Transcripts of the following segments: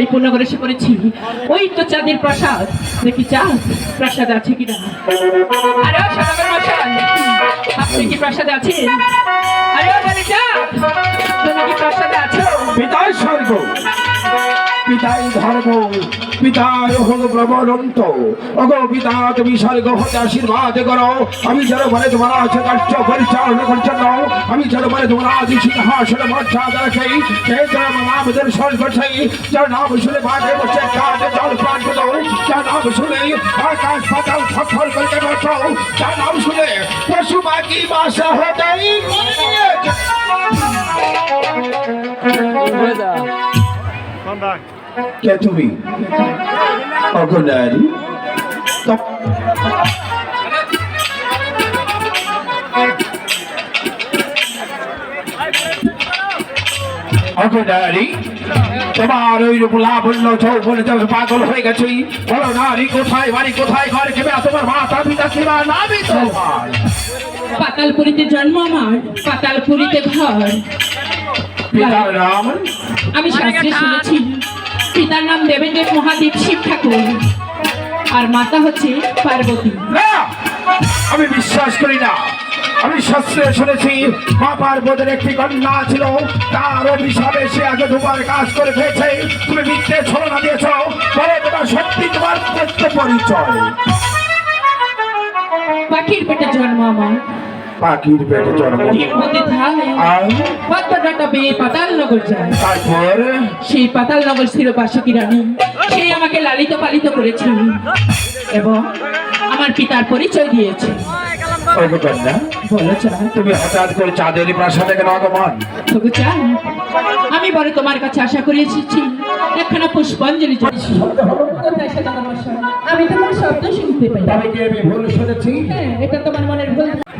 আমি করে সে এসে পড়েছি। ওই তো চাঁদের প্রাসাদ। দেখি চাঁদ প্রাসাদ আছে কিনা? আরে সদাগর মশাই, আপনি কি প্রাসাদে আছেন? আরে চাঁদ তুমি কি প্রাসাদে আছো? পিতাই স্বর্গ। পিতাই ধর্ম পিতার হল ব্রহ্মনন্ত অগ পিতা তুমি স্বর্গ হতে আশীর্বাদ করো। আমি যেন বলে তোমার আছে কার্য পরিচালনা করছেন আমি যেন বলে তোমার আদি সিংহাসন মর্যাদা রাখি। সেই যেন আমাদের স্বর্গ সেই যার নাম শুনে মাঠে বসে কাজে জল পান করো। যার নাম শুনে আকাশ পাতাল সফল করতে বসো যার নাম শুনে পশু পাখি বাসা হতেই কে তুমি? অগনারী অগনারী তোমার ওই রূপ লাবণ্য চৌবনে যাবে পাগল হয়ে গেছি। বলো নারী কোথায় বাড়ি কোথায় ঘর কেবে তোমার মাতা পিতা কিবা নামই তোমার। পাতালপুরিতে জন্ম আমার পাতালপুরিতে ঘর। পিতার নাম? আমি শাস্ত্রে শুনেছি পিতার নাম দেবেন্দ্র মহাদেব শিব ঠাকুর। আর মাতা হচ্ছে পার্বতী। না আমি বিশ্বাস করি না। আমি শাস্ত্রে শুনেছি মা পার্বতীর একটি কন্যা ছিল তার অভিশাপে সে আগে দুবার কাজ করে ফেলেছে। তুমি মিথ্যে ছলনা দিয়েছ বলে তোমার সত্যি তোমার পরিচয় পাখির পেটে জন্ম আমার। পাখির পেটে জন্ম তারপর? সেই পাতাল নগর ছিল বাসকি রানী। সেই আমাকে লালিত পালিত করেছে এবং আমার পিতার পরিচয় দিয়েছে। ওই কন্যা বলো চা তুমি হঠাৎ করে চাঁদের প্রাসাদে কেন আগমন? তবু চা আমি বলে তোমার কাছে আশা করে এসেছি একখানা পুষ্পাঞ্জলি তোমার শোনো? আমি তোমার শব্দ শুনতে পাই। এটা তোমার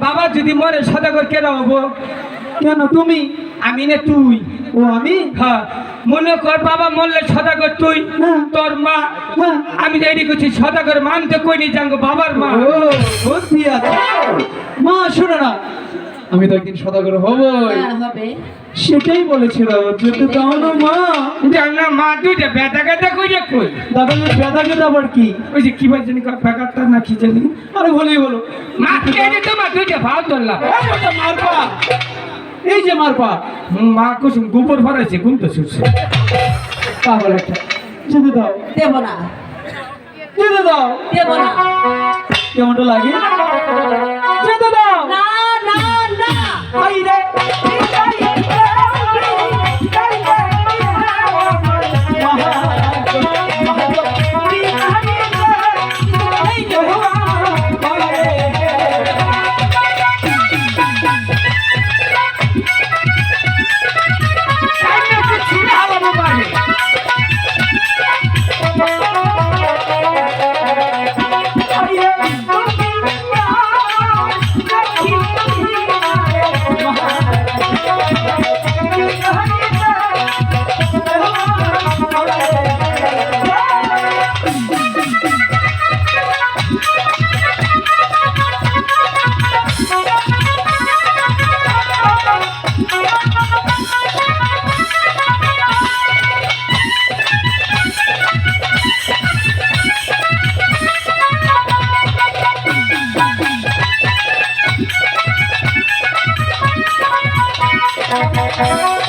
বাবা যদি মরে সদাগর কেন হব? কেন তুমি? আমি না তুই। ও আমি? হ্যাঁ। মনে কর বাবা মরলে সদাগর তুই। তোর মা। আমি তৈরি করছি সদাগর মানতে কইনি জাঙ্গো বাবার মা। ও মা শোনো না। আমি তো একদিন সদাগর হবই। হবে? সেটাই বলেছিল। যেতে দাও না মা জান না মা দুইটা বেটা গেটা কইরে কই? দাদা ব্যথা কেটে আবার কি? ওই যে কি ভাই জানি ফেকারটা না কি জানি? আরে বলেই বলো মা এই যে তোমার দুইটা ভাও ধরলাম এই ওটা মারপা। এই যে মারপা। হুম, মা কুসুম গোবর ভরাইছে ঘুম তো শুচ্ছে পাগল একটা যেতে দাও। দেব না। যেতে দাও। দেব না। কেমনটা লাগে?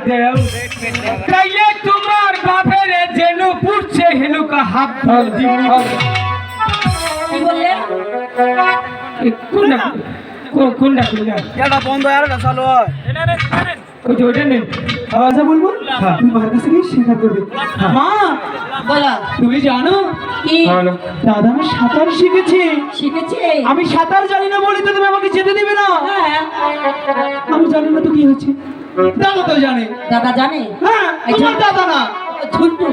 দেও। তাইলে তোমার বাপের যেন পুড়ছে হেনুকা হাত ফল দিবি কোনটা কোনটা এটা বন্ধ আর এটা চালু হয়। ওই যে ওইটা নেই বলব? তুমি মার কাছে গিয়ে স্বীকার করবে। মা বলো। তুমি জানো দাদা আমি সাঁতার শিখেছি। শিখেছে? আমি সাঁতার জানি না বলে তো তুমি আমাকে যেতে দেবে না। হ্যাঁ। আমি জানি না তো কি হচ্ছে। দাদা তো জানে। দাদা জানে? হ্যাঁ তোমার দাদা না। ঝুন্টু।